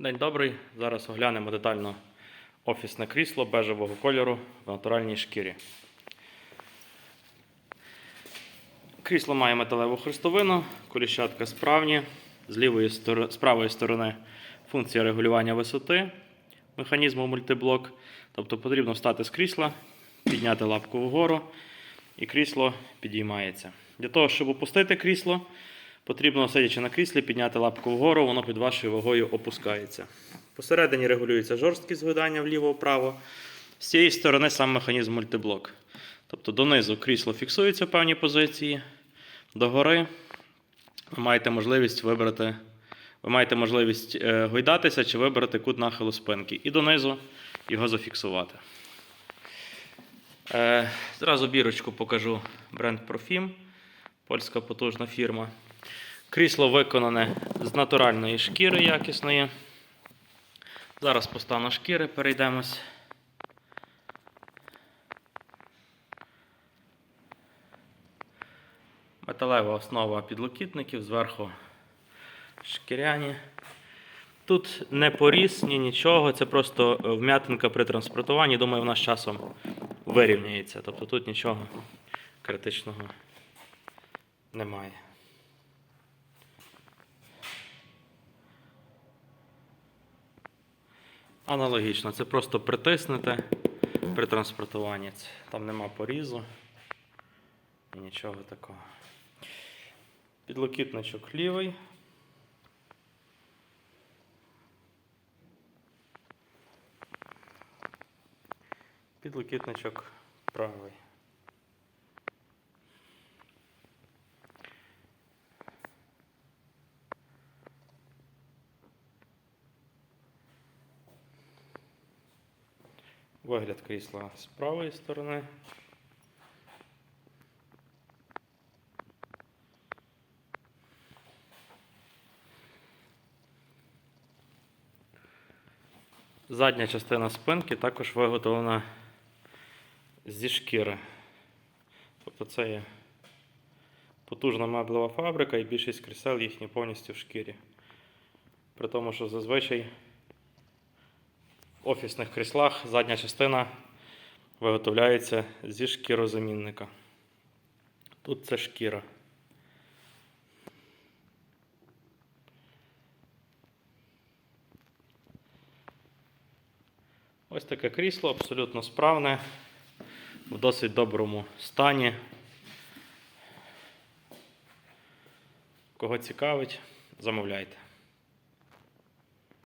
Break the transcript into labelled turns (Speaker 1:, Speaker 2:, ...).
Speaker 1: День добрий. Зараз оглянемо детально офісне крісло бежевого кольору в натуральній шкірі. Крісло має металеву хрестовину, коліщатка справні. З, лівої стор- з правої сторони функція регулювання висоти механізму мультиблок. Тобто потрібно встати з крісла, підняти лапку вгору, і крісло підіймається. Для того, щоб опустити крісло, потрібно, сидячи на кріслі, підняти лапку вгору, воно під вашою вагою опускається. Посередині регулюється жорсткість гойдання вліво-вправо. З цієї сторони сам механізм мультиблок. Тобто донизу крісло фіксується в певній позиції, догори ви маєте можливість вибрати, ви маєте можливість е, гойдатися чи вибрати кут нахилу спинки. І донизу його зафіксувати. Е, зразу бірочку покажу бренд Profim, польська потужна фірма. Крісло виконане з натуральної шкіри якісної. Зараз по стану шкіри перейдемось. Металева основа підлокітників, зверху шкіряні. Тут не поріз, ні нічого, це просто е, вм'ятинка при транспортуванні. Думаю, вона з часом вирівняється. Тобто тут нічого критичного немає. Аналогічно, це просто притиснете при транспортуванні. Там нема порізу і нічого такого. Підлокітничок лівий. Підлокітничок правий. Вигляд крісла з правої сторони. Задня частина спинки також виготовлена зі шкіри. Тобто це є потужна меблева фабрика і більшість крісел їхні повністю в шкірі. При тому, що зазвичай офісних кріслах задня частина виготовляється зі шкірозамінника. Тут це шкіра. Ось таке крісло абсолютно справне, в досить доброму стані. Кого цікавить, замовляйте.